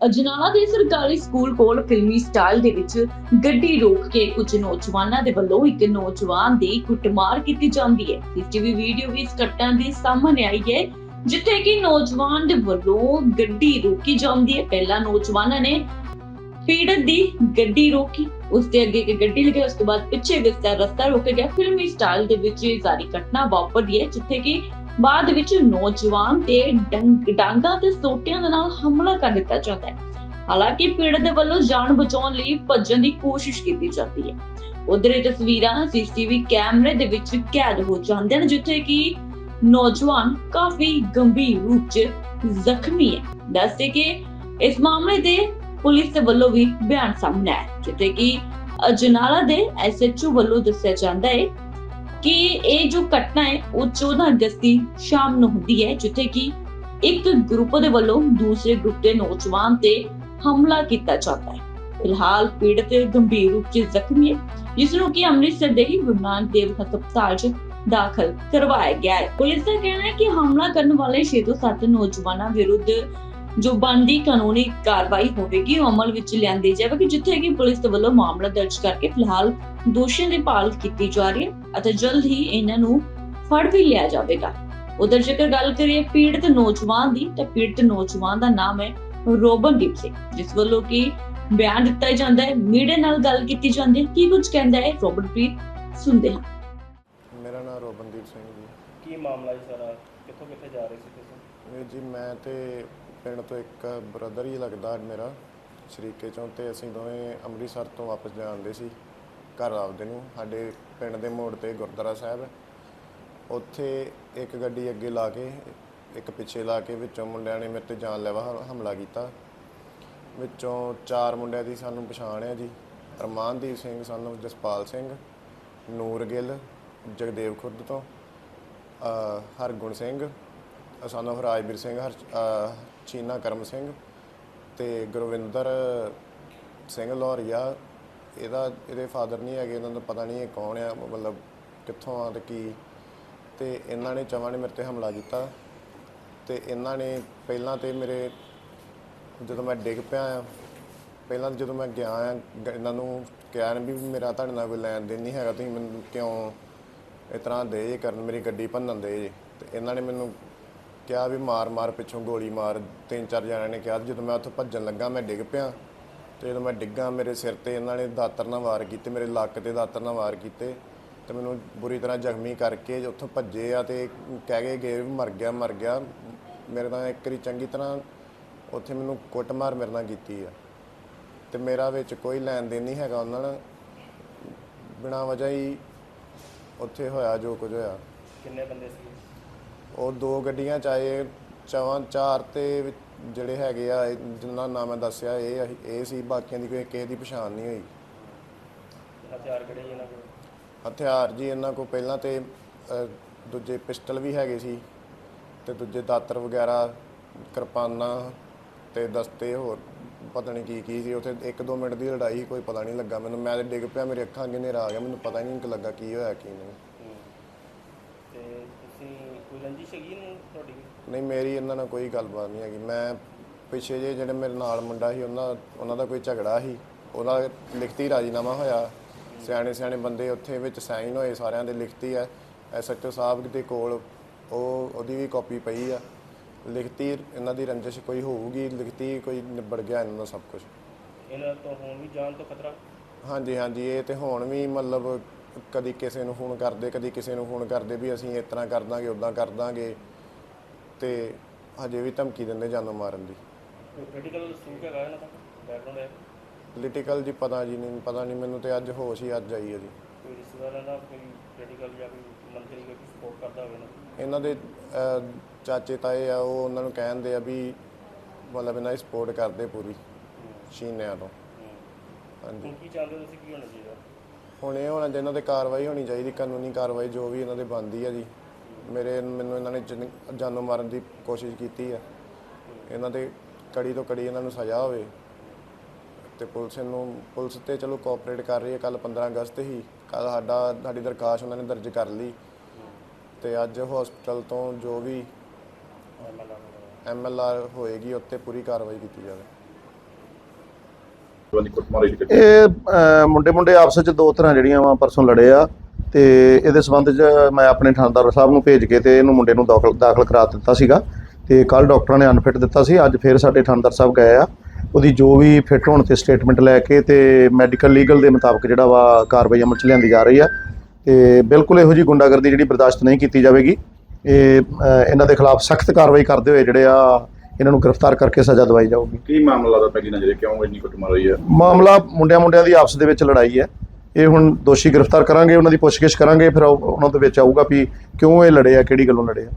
ਅਜਨਾਲਾ ਦੇ ਸਰਕਾਰੀ ਸਕੂਲ ਕੋਲ ਫਿਲਮੀ ਸਟਾਈਲ ਦੇ ਵਿੱਚ ਗੱਡੀ ਰੋਕ ਕੇ ਕੁਝ ਨੌਜਵਾਨਾਂ ਦੇ ਵੱਲੋਂ ਇੱਕ ਨੌਜਵਾਨ ਦੀ ਕੁੱਟਮਾਰ ਕੀਤੀ ਜਾਂਦੀ ਹੈ। ਸੀਸੀਟੀਵੀ ਵੀਡੀਓ ਵੀ ਇਸ ਘਟਨਾ ਦੀ ਸਾਹਮਣੇ ਆਈ ਹੈ, ਜਿੱਥੇ ਕਿ ਨੌਜਵਾਨ ਦੇ ਵੱਲੋਂ ਗੱਡੀ ਰੋਕੀ ਜਾਂਦੀ ਹੈ। ਪਹਿਲਾਂ ਨੌਜਵਾਨਾਂ ਨੇ ਪੀੜਤ ਦੀ ਗੱਡੀ ਰੋਕੀ, ਉਸ ਦੇ ਅੱਗੇ ਇੱਕ ਗੱਡੀ ਲਗਾਈ ਉਸ ਤੋਂ ਬਾਅਦ ਪਿੱਛੇ ਵਿਸਤਾ ਰਸਤਾ ਰੋਕਿਆ ਗਿਆ। ਫਿਲਮੀ ਸਟਾਈਲ ਦੇ ਵਿੱਚ ਇਹ ਸਾਰੀ ਘਟਨਾ ਵਾਪਰਦੀ ਹੈ, ਜਿੱਥੇ ਕਿ ਬਾਅਦ ਵਿੱਚ ਨੌਜਵਾਨ ਤੇ ਡਾਂਗਾ ਤੇ ਸੋਟਿਆਂ ਦੇ ਨਾਲ ਹਮਲਾ ਕਰ ਦਿੱਤਾ ਜਾਂਦਾ ਹੈ। ਹਾਲਾਂਕਿ ਪੀੜਤ ਦੇ ਵੱਲੋਂ ਜਾਨ ਬਚਾਉਣ ਲਈ ਭੱਜਣ ਦੀ ਕੋਸ਼ਿਸ਼ ਕੀਤੀ ਜਾਂਦੀ ਹੈ। ਉਧਰ ਇਹ ਤਸਵੀਰਾਂ ਸੀਸੀਟੀਵੀ ਕੈਮਰੇ ਦੇ ਵਿੱਚ ਕੈਦ ਹੋ ਜਾਂਦੀਆਂ ਨੇ ਜਿੱਥੇ ਕਿ ਨੌਜਵਾਨ ਕਾਫੀ ਗੰਭੀਰ ਰੂਪ 'ਚ ਜ਼ਖਮੀ ਹੈ। ਦੱਸਦੇ ਕਿ ਇਸ ਮਾਮਲੇ ਦੇ ਪੁਲਿਸ ਦੇ ਵੱਲੋਂ ਵੀ ਬਿਆਨ ਸਾਹਮਣੇ ਆਇਆ ਜਿੱਥੇ ਕਿ ਅਜਨਾਲਾ ਦੇ ਐਸਐਚਓ ਵੱਲੋਂ ਦੱਸਿਆ ਜਾਂਦਾ ਹੈ ਕਿ ਇਹ ਜੋ ਘਟਨਾ ਹੈ, ਉਹ 14 ਅਗਸਤ ਦੀ ਸ਼ਾਮ ਨੂੰ ਹੁੰਦੀ ਹੈ, ਜਿੱਥੇ ਕਿ ਇੱਕ ਗਰੁੱਪ ਦੇ ਵੱਲੋਂ ਦੂਸਰੇ ਗਰੁੱਪ ਦੇ ਨੌਜਵਾਨ ਤੇ ਹਮਲਾ ਕੀਤਾ ਜਾਂਦਾ ਹੈ। ਫਿਲਹਾਲ ਪੀੜਤ ਗੰਭੀਰ ਰੂਪ 'ਚ ਜ਼ਖਮੀ ਹੈ, ਜਿਸ ਨੂੰ ਕਿ ਅੰਮ੍ਰਿਤਸਰ ਦੇ ਹੀ ਗੁਰੂ ਨਾਨਕ ਦੇਵ ਹਸਪਤਾਲ 'ਚ ਦਾਖਲ ਕਰਵਾਇਆ ਗਿਆ ਹੈ। ਪੁਲਿਸ ਦਾ ਕਹਿਣਾ ਹੈ ਕਿ ਹਮਲਾ ਕਰਨ ਵਾਲੇ 6 ਤੋਂ 7 ਨੌਜਵਾਨਾਂ ਵਿਰੁੱਧ ਜੋ ਬਣਦੀ ਕਾਨੂੰਨੀ ਕਾਰਵਾਈ ਹੋਵੇਗੀ ਉਹ ਅਮਲ ਵਿੱਚ ਲਿਆਂਦੀ ਜਾਵੇਗੀ ਜਿੱਥੇ ਕਿ ਪੁਲਿਸ ਦੇ ਵੱਲੋਂ ਮਾਮਲਾ ਦਰਜ ਕਰਕੇ ਫਿਲਹਾਲ ਦੋਸ਼ੀਆਂ ਦੀ ਭਾਲ ਕੀਤੀ ਜਾ ਰਹੀ ਹੈ ਅਤੇ ਜਲਦ ਹੀ ਇਹਨਾਂ ਨੂੰ ਫੜ ਵੀ ਲਿਆ ਜਾਵੇਗਾ। ਉਧਰ ਜੇਕਰ ਗੱਲ ਕਰੀਏ ਪੀੜਤ ਨੌਜਵਾਨ ਦੀ ਤਾਂ ਪੀੜਤ ਨੌਜਵਾਨ ਦਾ ਨਾਮ ਹੈ ਰੋਬਨਦੀਪ ਸਿੰਘ ਜਿਸ ਵੱਲੋਂ ਕਿ ਬਿਆਨ ਦਿੱਤਾ ਜਾਂਦਾ ਹੈ ਮੀਡੀਆ ਨਾਲ ਗੱਲ ਕੀਤੀ ਜਾਂਦੀ ਹੈ ਕੀ ਕੁਝ ਕਹਿੰਦਾ ਹੈ ਰੋਬਨਪ੍ਰੀਤ ਸੁਣਦੇ ਹਾਂ। ਮੇਰਾ ਨਾਮ ਰੋਬਨਦੀਪ ਸਿੰਘ ਜੀ। ਕੀ ਮਾਮਲਾ ਹੈ ਸਾਰਾ? ਕਿੱਥੋਂ ਕਿੱਥੇ ਜਾ ਰਹੇ ਸੀ ਤੁਸੀਂ? ਜੀ ਮੈਂ ਤੇ ਪਿੰਡ ਤੋਂ ਇੱਕ ਬ੍ਰਦਰ ਹੀ ਲੱਗਦਾ ਮੇਰਾ ਸ਼ਰੀਕੇ ਚੋਂ ਤੇ ਅਸੀਂ ਦੋਵੇਂ ਅੰਮ੍ਰਿਤਸਰ ਤੋਂ ਵਾਪਸ ਜਾਂਦੇ ਸੀ ਘਰ ਆਪਦੇ ਨੂੰ ਸਾਡੇ ਪਿੰਡ ਦੇ ਮੋੜ ਤੇ ਗੁਰਦੁਆਰਾ ਸਾਹਿਬ ਹੈ। ਉੱਥੇ ਇੱਕ ਗੱਡੀ ਅੱਗੇ ਲਾ ਕੇ ਇੱਕ ਪਿੱਛੇ ਲਾ ਕੇ ਵਿੱਚੋਂ ਮੁੰਡਿਆਂ ਨੇ ਮੇਰੇ ਤੇ ਜਾਨਲੇਵਾ ਹ- ਹਮਲਾ ਕੀਤਾ। ਵਿੱਚੋਂ ਚਾਰ ਮੁੰਡਿਆਂ ਦੀ ਸਾਨੂੰ ਪਛਾਣ ਹੈ ਜੀ। ਅਰਮਾਨਦੀਪ ਸਿੰਘ ਸਾਨੂੰ ਜਸਪਾਲ ਸਿੰਘ ਨੂਰ ਗਿੱਲ ਜਗਦੇਵ ਖੁਰਦ ਤੋਂ ਅ, ਹਰਗੁਣ ਸਿੰਘ ਸਾਨੂੰ ਰਾਜਵੀਰ ਸਿੰਘ ਹਰ ਅ, ਚੀਨਾ ਕਰਮ ਸਿੰਘ ਤੇ ਗੁਰਵਿੰਦਰ ਸਿੰਘ ਲੋਰੀਆ। ਇਹਦਾ, ਇਹਦੇ ਫਾਦਰ ਨਹੀਂ ਹੈਗੇ, ਇਹਨਾਂ ਦਾ ਪਤਾ ਨਹੀਂ ਇਹ ਕੌਣ ਆ, ਮਤਲਬ ਕਿੱਥੋਂ ਆ ਤੇ ਕੀ। ਤੇ ਇਹਨਾਂ ਨੇ ਚਵਾਂ ਨੇ ਮੇਰੇ ਤੇ ਹਮਲਾ ਕੀਤਾ। ਤੇ ਇਹਨਾਂ ਨੇ ਪਹਿਲਾਂ ਤੇ ਮੇਰੇ, ਜਦੋਂ ਮੈਂ ਡਿੱਗ ਪਿਆ ਆ, ਪਹਿਲਾਂ ਤਾਂ ਜਦੋਂ ਮੈਂ ਗਿਆ ਆ, ਗ- ਇਹਨਾਂ ਨੂੰ ਕਿਹਾ ਵੀ ਮੇਰਾ ਤੁਹਾਡੇ ਨਾਲ ਕੋਈ ਲੈਣ ਦੇਣ ਨਹੀਂ ਹੈਗਾ, ਤੁਸੀਂ ਮੈਨੂੰ ਕਿਉਂ ਇਸ ਤਰ੍ਹਾਂ ਦੇ ਜੇ ਕਰਨ, ਮੇਰੀ ਗੱਡੀ ਭੰਨਣ ਦੇ ਜੇ। ਤੇ ਇਹਨਾਂ ਨੇ ਮੈਨੂੰ ਕਿਹਾ ਵੀ ਮਾਰ ਮਾਰ ਪਿੱਛੋਂ ਗੋਲੀ ਮਾਰ, ਤਿੰਨ ਚਾਰ ਜਣਿਆਂ ਨੇ ਕਿਹਾ, ਜਦੋਂ ਮੈਂ ਉੱਥੋਂ ਭੱਜਣ ਲੱਗਾ, ਮੈਂ ਡਿੱਗ ਪਿਆ। ਤੇ ਜਦੋਂ ਮੈਂ ਡਿੱਗਾ, ਮੇਰੇ ਸਿਰ ਤੇ ਇਹਨਾਂ ਨੇ ਦਾਤਰ ਨਾਲ ਵਾਰ ਕੀਤੇ, ਮੇਰੇ ਲੱਕ ਤੇ ਦਾਤਰ ਨਾਲ ਵਾਰ ਕੀਤੇ। ਤੇ ਮੈਨੂੰ ਬੁਰੀ ਤਰ੍ਹਾਂ ਜ਼ਖਮੀ ਕਰਕੇ ਉੱਥੋਂ ਭੱਜੇ ਆ ਤੇ ਕਹਿ ਕੇ ਗਏ ਵੀ ਮਰ ਗਿਆ ਮਰ ਗਿਆ। ਮੇਰੇ ਨਾਲ ਇੱਕ ਵਾਰੀ ਚੰਗੀ ਤਰ੍ਹਾਂ ਉੱਥੇ ਮੈਨੂੰ ਕੁੱਟਮਾਰ ਮੇਰੇ ਨਾਲ ਕੀਤੀ ਆ। ਤੇ ਮੇਰਾ ਵਿੱਚ ਕੋਈ ਲੈਣ ਦੇਣ ਨਹੀਂ ਹੈਗਾ ਉਹਨਾਂ ਨਾਲ। ਬਿਨਾਂ ਵਜ੍ਹਾ ਹੀ ਉੱਥੇ ਹੋਇਆ ਜੋ ਕੁਝ ਹੋਇਆ। ਕਿੰਨੇ ਬੰਦੇ ਸੀ? ਉਹ ਦੋ ਗੱਡੀਆਂ ਚ ਆਏ ਚਵਾਂ ਚਾਰ ਤੇ ਜਿਹੜੇ ਹੈਗੇ ਆ ਜਿਨ੍ਹਾਂ ਦਾ ਨਾਮ ਮੈਂ ਦੱਸਿਆ ਇਹ ਆ- ਇਹ ਸੀ ਬਾਕੀਆਂ ਦੀ ਕੋਈ ਕਿਸੇ ਦੀ ਪਛਾਣ ਨਹੀਂ ਹੋਈ। ਹਥਿਆਰ ਕਿਹੜੇ ਇਹਨਾਂ ਕੋਲ? ਹਥਿਆਰ ਜੀ ਇਹਨਾਂ ਕੋਲ ਪਹਿਲਾਂ ਤੇ ਅ, ਦੂਜੇ ਪਿਸਟਲ ਵੀ ਹੈਗੇ ਸੀ ਤੇ ਦੂਜੇ ਦਾਤਰ ਵਗੈਰਾ ਕਿਰਪਾਨਾਂ ਤੇ ਦਸਤੇ ਹੋਰ ਪਤਾ ਨਹੀਂ ਕੀ ਕੀ ਸੀ ਉੱਥੇ 1-2 ਮਿੰਟ ਦੀ ਲੜਾਈ ਕੋਈ ਪਤਾ ਨਹੀਂ ਲੱਗਾ ਮੈਨੂੰ। ਮੈਂ ਤੇ ਡਿੱਗ ਪਿਆ ਮੇਰੇ ਅੱਖਾਂ ਅੱਗੇ ਹਨੇਰਾ ਆ ਗਿਆ ਮੈਨੂੰ ਪਤਾ ਹੀ ਨਹੀਂ ਲੱਗਾ ਕੀ ਹੋਇਆ ਕੀ ਨਹੀਂ। ਰੰਜਿਸ਼ ਹੈਗੀ ਨੂੰ ਤੁਹਾਡੀ? ਨਹੀਂ ਮੇਰੀ ਇਹਨਾਂ ਨਾਲ ਕੋਈ ਗੱਲਬਾਤ ਨਹੀਂ ਹੈਗੀ। ਮੈਂ ਪਿੱਛੇ ਜੇ ਜਿਹੜੇ ਮੇਰੇ ਨਾਲ ਮੁੰਡਾ ਸੀ ਉਹਨਾਂ ਉਹਨਾਂ ਦਾ ਕੋਈ ਝਗੜਾ ਸੀ। ਉਹਦਾ ਲਿਖਤੀ ਰਾਜੀਨਾਮਾ ਹੋਇਆ। ਸਿਆਣੇ ਸਿਆਣੇ ਬੰਦੇ ਉੱਥੇ ਵਿੱਚ ਸਾਈਨ ਹੋਏ ਸਾਰਿਆਂ ਦੇ ਲਿਖਤੀ ਹੈ। ਐਸਐਚਓ ਸਾਹਿਬ ਦੇ ਕੋਲ ਉਹ ਉਹਦੀ ਵੀ ਕਾਪੀ ਪਈ ਆ। ਲਿਖਤੀ ਇਹਨਾਂ ਦੀ ਰੰਜਿਸ਼ ਕੋਈ ਹੋਊਗੀ ਲਿਖਤੀ ਕੋਈ ਨਿਬੜ ਗਿਆ ਇਹਨਾਂ ਦਾ ਸਭ ਕੁਝ ਇਹਨਾਂ ਤੋਂ ਹੁਣ ਵੀ ਜਾਨ ਤੋਂ ਖਤਰਾ? ਹਾਂਜੀ ਹਾਂਜੀ ਇਹ ਤੇ ਹੁਣ ਵੀ ਮਤਲਬ ਕਦੀ ਕਿਸੇ ਨੂੰ ਫੋਨ ਕਰਦੇ ਕਦੀ ਕਿਸੇ ਨੂੰ ਫੋਨ ਕਰਦੇ ਵੀ ਅਸੀਂ ਇਸ ਤਰ੍ਹਾਂ ਕਰ ਦਾਂਗੇ ਉਦਾਂ ਕਰ ਦਾਂਗੇ। ਤੇ ਹਜੇ ਵੀ ਧਮਕੀ ਦਿੰਦੇ ਜਾਨੋਂ ਮਾਰਨ ਦੀ। ਕ੍ਰਿਟੀਕਲ ਸੂਟ ਹੈਗਾ ਇਹਨਾਂ ਦਾ? ਬੈਕਗ੍ਰਾਉਂਡ ਹੈ? ਪੋਲੀਟੀਕਲ ਜੀ ਪਤਾ ਜੀ ਨਹੀਂ ਪਤਾ ਨਹੀਂ ਮੈਨੂੰ ਤੇ ਅੱਜ ਹੋਸ਼ ਹੀ ਅੱਜ ਆਈ ਹੈ ਜੀ। ਕੋਈ ਰਿਸ਼ਤੇਦਾਰਾਂ ਦਾ ਕੋਈ ਕ੍ਰਿਟੀਕਲ ਜਾਂ ਕੋਈ ਮੰਤਰੀ ਕੋਈ ਸਪੋਰਟ ਕਰਦਾ ਹੋਵੇ ਨਾ? ਇਹਨਾਂ ਦੇ ਅਹ, ਚਾਚੇ ਤਾਏ ਆ ਉਹ ਉਹਨਾਂ ਨੂੰ ਕਹਿੰਦੇ ਆ ਵੀ ਮਤਲਬ ਇਹਨਾਂ ਦੀ ਸਪੋਰਟ ਕਰਦੇ ਪੂਰੀ। ਸ਼ੀਨਿਆਂ ਤੋਂ। ਹੂੰ। ਹਾਂਜੀ। ਹੁਣ ਕੀ ਚਾਹੁੰਦੇ ਹੋ ਤੁਸੀਂ? ਕੀ ਹੋਣਾ ਚਾਹੀਦਾ? ਹੁਣ ਇਹ ਹੋਣਾ ਚਾਹੀਦਾ ਤੇ ਕਾਰਵਾਈ ਹੋਣੀ ਚਾਹੀਦੀ ਕਾਨੂੰਨੀ ਕਾਰਵਾਈ ਜੋ ਵੀ ਇਹਨਾਂ ਦੇ ਬਣਦੀ ਆ ਜੀ। ਮੇਰੇ ਮੈਨੂੰ ਇਹਨਾਂ ਨੇ ਜਨ- ਜਾਨੋਂ ਮਾਰਨ ਦੀ ਕੋਸ਼ਿਸ਼ ਕੀਤੀ ਆ। ਇਹਨਾਂ ਦੇ ਕੜੀ ਤੋਂ ਕੜੀ ਇਹਨਾਂ ਨੂੰ ਸਜ਼ਾ ਹੋਵੇ। ਤੇ ਪੁਲਿਸ ਨੂੰ ਪੁਲਿਸ ਤੇ ਚਲੋ ਕੋਆਪਰੇਟ ਕਰ ਰਹੀ ਹੈ ਕੱਲ 15 ਅਗਸਤ ਹੀ। ਕੱਲ ਸਾਡਾ ਸਾਡੀ ਦਰਖਾਸਤ ਉਹਨਾਂ ਨੇ ਦਰਜ ਕਰ ਲਈ। ਤੇ ਅੱਜ ਹਸਪੀਟਲ ਤੋਂ ਜੋ ਵੀ ਐਮਐਲਆਰ ਹੋਏਗੀ ਉੱਤੇ ਪੂਰੀ ਕਾਰਵਾਈ ਕੀਤੀ ਜਾਵੇ ਜਵਾਨੀ ਕੁੱਟਮਾਰੀ ਦੀ ਘਟਨਾ ਇਹ ਮੁੰਡੇ ਮੁੰਡੇ ਆਪਸ ਵਿੱਚ ਦੋ ਤਰ੍ਹਾਂ ਜਿਹੜੀਆਂ ਵਾ ਪਰਸੋਂ ਲੜੇ ਆ ਤੇ ਇਹਦੇ ਸੰਬੰਧ 'ਚ ਮੈਂ ਆਪਣੇ ਥਾਣਦਾਰ ਸਾਹਿਬ ਨੂੰ ਭੇਜ ਕੇ ਤੇ ਇਹਨੂੰ ਮੁੰਡੇ ਨੂੰ ਦਾਖਲ ਦਾਖਲ ਕਰਾ ਦਿੱਤਾ ਸੀਗਾ ਤੇ ਕੱਲ ਡਾਕਟਰਾਂ ਨੇ ਅਨਫਿਟ ਦਿੱਤਾ ਸੀ, ਅੱਜ ਫੇਰ ਸਾਡੇ ਥਾਣਦਾਰ ਸਾਹਿਬ ਗਏ ਆ। ਉਹਦੀ ਜੋ ਵੀ ਫਿੱਟ ਹੋਣ ਤੇ ਸਟੇਟਮੈਂਟ ਲੈ ਕੇ ਤੇ ਮੈਡੀਕਲ ਲੀਗਲ ਦੇ ਮੁਤਾਬਕ ਜਿਹੜਾ ਵਾ ਕਾਰਵਾਈ ਅਮਲ 'ਚ ਲਿਆਂਦੀ ਜਾ ਰਹੀ ਆ। ਤੇ ਬਿਲਕੁਲ ਇਹੋ ਜੀ ਗੁੰਡਾਗਰਦੀ ਜਿਹੜੀ ਬਰਦਾਸ਼ਤ ਨਹੀਂ ਕੀਤੀ ਜਾਵੇਗੀ। ਇਹ ਇਹਨਾਂ ਦੇ ਖਿਲਾਫ ਸਖਤ ਕਾਰਵਾਈ ਕਰਦੇ ਹੋਏ ਜਿਹੜੇ ਆ ਇਹਨਾਂ ਨੂੰ ਗ੍ਰਿਫਤਾਰ ਕਰਕੇ ਸਜ਼ਾ ਦਵਾਈ ਜਾਊਗੀ। ਕੀ ਮਾਮਲਾ ਦਾ ਪਹਿਲੀ ਨਜ਼ਰੇ? ਕਿਉਂ ਇੰਨੀ ਕੁੱਟਮਾਰ ਹੋਈ ਹੈ? ਮਾਮਲਾ ਮੁੰਡਿਆਂ ਮੁੰਡਿਆਂ ਦੀ ਆਪਸ ਦੇ ਵਿੱਚ ਲੜਾਈ ਹੈ। ਇਹ ਹੁਣ ਦੋਸ਼ੀ ਗ੍ਰਿਫਤਾਰ ਕਰਾਂਗੇ ਉਹਨਾਂ ਦੀ ਪੁੱਛਗਿੱਛ ਕਰਾਂਗੇ ਫਿਰ ਉਹ- ਉਹਨਾਂ ਦੇ ਵਿੱਚ ਆਊਗਾ ਵੀ ਕਿਉਂ ਇਹ ਲੜੇ ਆ ਕਿਹੜੀ ਗੱਲੋਂ ਲੜੇ ਆ।